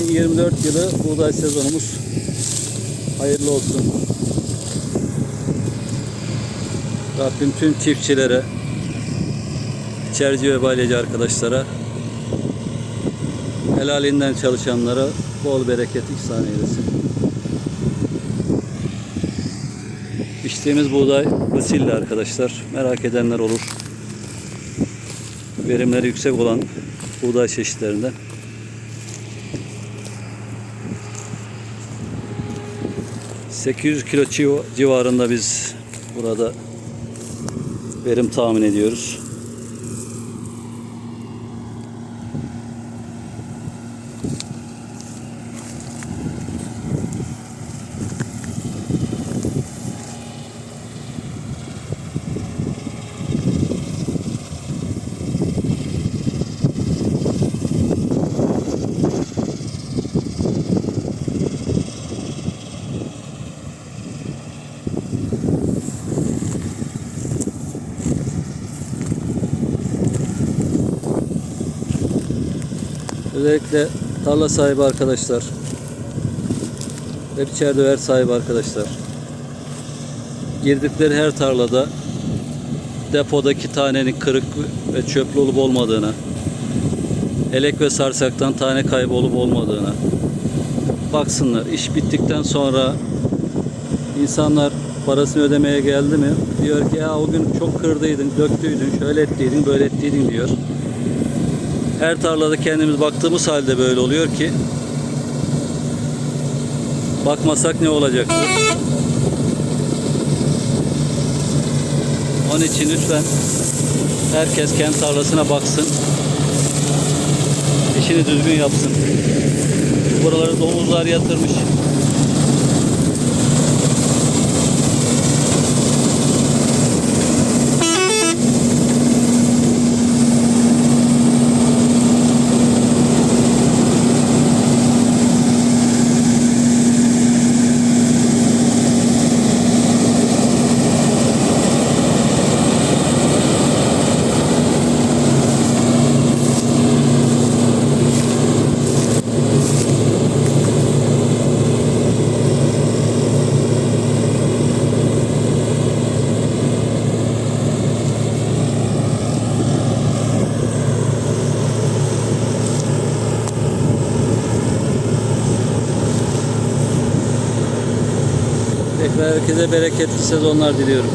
2024 yılı buğday sezonumuz hayırlı olsun. Rabbim tüm çiftçilere, içerici ve balyacı arkadaşlara, helalinden çalışanlara bol bereket ihsan eylesin. Biçtiğimiz buğday Vasilli arkadaşlar. Merak edenler olur. Verimleri yüksek olan buğday çeşitlerinden. ...800 kilo civ- civarında biz burada verim tahmin ediyoruz. Özellikle tarla sahibi arkadaşlar ve biçer döver sahibi arkadaşlar girdikleri her tarlada depodaki tanenin kırık ve çöplü olup olmadığına elek ve sarsaktan tane kaybı olup olmadığına baksınlar. İş bittikten sonra insanlar parasını ödemeye geldi mi diyor ki ya o gün çok kırdıydın, döktüydün, şöyle ettiydin, böyle ettiydin diyor. Her tarlada kendimiz baktığımız halde böyle oluyor ki bakmasak ne olacaktı? Onun için lütfen herkes kendi tarlasına baksın. İşini düzgün yapsın. Buraları domuzlar yatırmış. Tekrar herkese bereketli sezonlar diliyorum.